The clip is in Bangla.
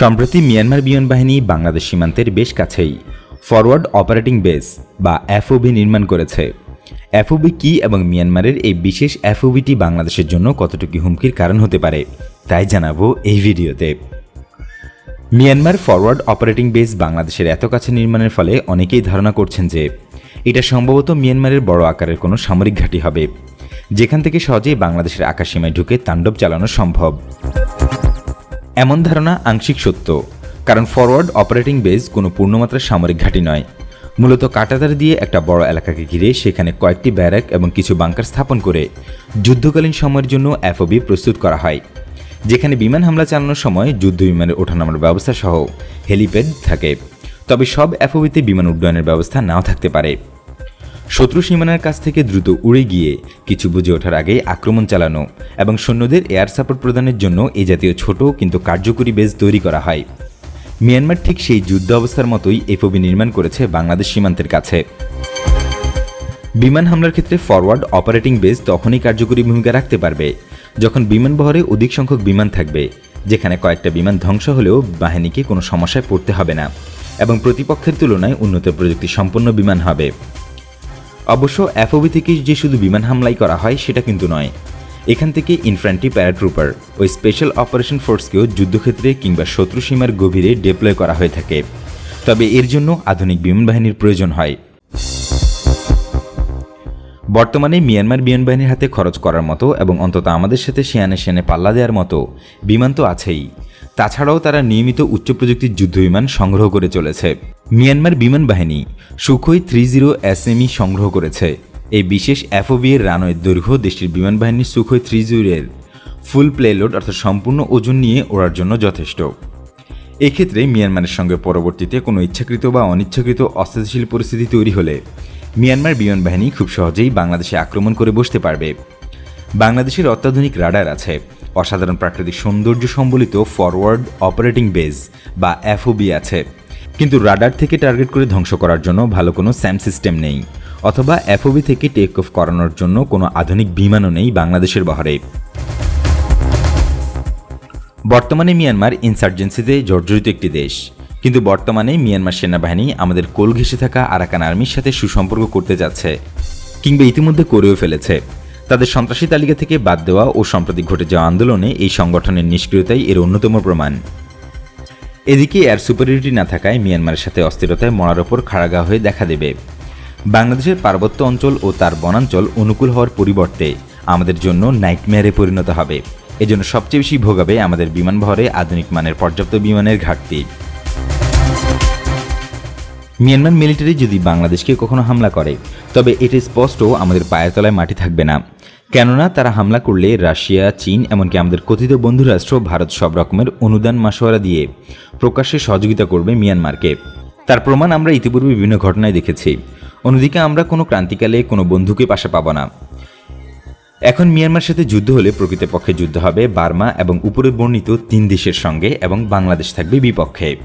সম্প্রতি মিয়ানমার বিমান বাহিনী বাংলাদেশ সীমান্তের বেশ কাছেই ফরওয়ার্ড অপারেটিং বেস বা এফওবি নির্মাণ করেছে। এফওবি কি এবং মিয়ানমারের এই বিশেষ এফওবিটি বাংলাদেশের জন্য কতটুকু হুমকির কারণ হতে পারে, তাই জানাব এই ভিডিওতে। মিয়ানমার ফরওয়ার্ড অপারেটিং বেস বাংলাদেশের এত কাছে নির্মাণের ফলে অনেকেই ধারণা করছেন যে, এটা সম্ভবত মিয়ানমারের বড় আকারের কোনো সামরিক ঘাঁটি হবে, যেখান থেকে সহজেই বাংলাদেশের আকাশসীমায় ঢুকে তাণ্ডব চালানো সম্ভব। এমন ধারণা আংশিক সত্য, কারণ ফরওয়ার্ড অপারেটিং বেস কোনো পূর্ণমাত্রার সামরিক ঘাঁটি নয়। মূলত কাটাতার দিয়ে একটা বড় এলাকাকে ঘিরে সেখানে কয়েকটি ব্যারাক এবং কিছু বাংকার স্থাপন করে যুদ্ধকালীন সময়ের জন্য এফওবি প্রস্তুত করা হয়, যেখানে বিমান হামলা চালানোর সময় যুদ্ধ বিমানের ওঠানামার ব্যবস্থা সহ হেলিপ্যাড থাকে। তবে সব এফওবিতে বিমান উড্ডয়নের ব্যবস্থা নাও থাকতে পারে। শত্রু সীমানার কাছ থেকে দ্রুত উড়ে গিয়ে কিছু বুঝে ওঠার আগে আক্রমণ চালানো এবং সৈন্যদের এয়ার সাপোর্ট প্রদানের জন্য এ জাতীয় ছোট কিন্তু কার্যকরী বেজ তৈরি করা হয়। মিয়ানমার ঠিক সেই যুদ্ধ অবস্থার মতোই এফওবি নির্মাণ করেছে বাংলাদেশ সীমান্তের কাছে। বিমান হামলার ক্ষেত্রে ফরওয়ার্ড অপারেটিং বেস তখনই কার্যকরী ভূমিকা রাখতে পারবে যখন বিমান বহরে অধিক সংখ্যক বিমান থাকবে, যেখানে কয়েকটা বিমান ধ্বংস হলেও বাহিনীকে কোনো সমস্যায় পড়তে হবে না এবং প্রতিপক্ষের তুলনায় উন্নত প্রযুক্তি সম্পন্ন বিমান হবে। অবশ্য এফওবি থেকে যে শুধু বিমান হামলাই করা হয়, সেটা কিন্তু নয়। এখান থেকে ইনফ্রান্টি প্যারাট্রুপার ওই স্পেশাল অপারেশন ফোর্সকেও যুদ্ধক্ষেত্রে কিংবা শত্রু সীমার গভীরে ডিপ্লয় করা হয়ে থাকে। তবে এর জন্য আধুনিক বিমান বাহিনীর প্রয়োজন হয়। বর্তমানে মিয়ানমার বিমান বাহিনীর হাতে খরচ করার মতো এবং অন্তত আমাদের সাথে সেয়ানে সেয়ানে পাল্লা দেওয়ার মতো বিমান তো আছেই। তাছাড়াও তারা নিয়মিত উচ্চ প্রযুক্তির যুদ্ধ বিমান সংগ্রহ করে চলেছে। মিয়ানমার বিমান বাহিনী, সুখই থ্রি জিরো এসএমই সংগ্রহ করেছে। এই বিশেষ এফওবি এর দৈর্ঘ্য দেশটির বিমান বাহিনীর সুখই থ্রি জিরোর ফুল প্লেলোড অর্থাৎ সম্পূর্ণ ওজন নিয়ে ওড়ার জন্য যথেষ্ট। এক্ষেত্রে মিয়ানমারের সঙ্গে পরবর্তীতে কোনো ইচ্ছাকৃত বা অনিচ্ছাকৃত অস্থিতিশীল পরিস্থিতি তৈরি হলে মিয়ানমার বিমান বাহিনী খুব সহজেই বাংলাদেশে আক্রমণ করে বসতে পারবে। বাংলাদেশের অত্যাধুনিক রাডার আছে। অসাধারণ প্রাকৃতিক সৌন্দর্য সম্বলিত ফরওয়ার্ড অপারেটিং বেস বা এফওবি আছে। কিন্তু রাডার থেকে টার্গেট করে ধ্বংস করার জন্য ভালো কোনো স্যাম সিস্টেম নেই। অথবা এফওবি থেকে টেক অফ করানোর জন্য কোনো আধুনিক বিমানও নেই বাংলাদেশের বহরে। বর্তমানে মিয়ানমার ইনসার্জেন্সিতে জর্জরিত একটি দেশ। কিন্তু বর্তমানে মিয়ানমার সেনাবাহিনী আমাদের কোল ঘেঁষে থাকা আরাকান আর্মির সাথে সুসম্পর্ক করতে যাচ্ছে, কিংবা ইতিমধ্যে করেও ফেলেছে। তাদের সন্ত্রাসী তালিকা থেকে বাদ দেওয়া ও সম্প্রতি ঘটে যাওয়া আন্দোলনে এই সংগঠনের নিষ্ক্রিয়তাই এর অন্যতম প্রমাণ। এদিকে এয়ার সুপারিয়রিটি না থাকায় মিয়ানমারের সাথে অস্থিরতায় মরার ওপর খাড়াগা হয়ে দেখা দেবে। বাংলাদেশের পার্বত্য অঞ্চল ও তার বনাঞ্চল অনুকূল হওয়ার পরিবর্তে আমাদের জন্য নাইটমেয়ারে পরিণত হবে। এজন্য সবচেয়ে বেশি ভোগাবে আমাদের বিমান আধুনিক মানের পর্যাপ্ত বিমানের ঘাটতি। মিয়ানমার মিলিটারি যদি বাংলাদেশকে কখনো হামলা করে, তবে এটি স্পষ্ট আমাদের পায়ের তলায় মাটি থাকবে না। কেননা, তারা হামলা করলে রাশিয়া, চীন, এমনকি আমাদের কথিত বন্ধুরাষ্ট্র, ভারত সব রকমের অনুদান মাসোয়ারা দিয়ে প্রকাশ্যে সহযোগিতা করবে মিয়ানমারকে। তার প্রমাণ আমরা ইতিপূর্বে বিভিন্ন ঘটনায় দেখেছি। অন্যদিকে, আমরা কোনো ক্রান্তিকালে কোনো বন্ধুকে পাশে পাবো না। এখন মিয়ানমার সাথে যুদ্ধ হলে প্রকৃতপক্ষে যুদ্ধ হবে বার্মা এবং উপরে বর্ণিত তিন দেশের সঙ্গে এবং বাংলাদেশ থাকবে বিপক্ষে।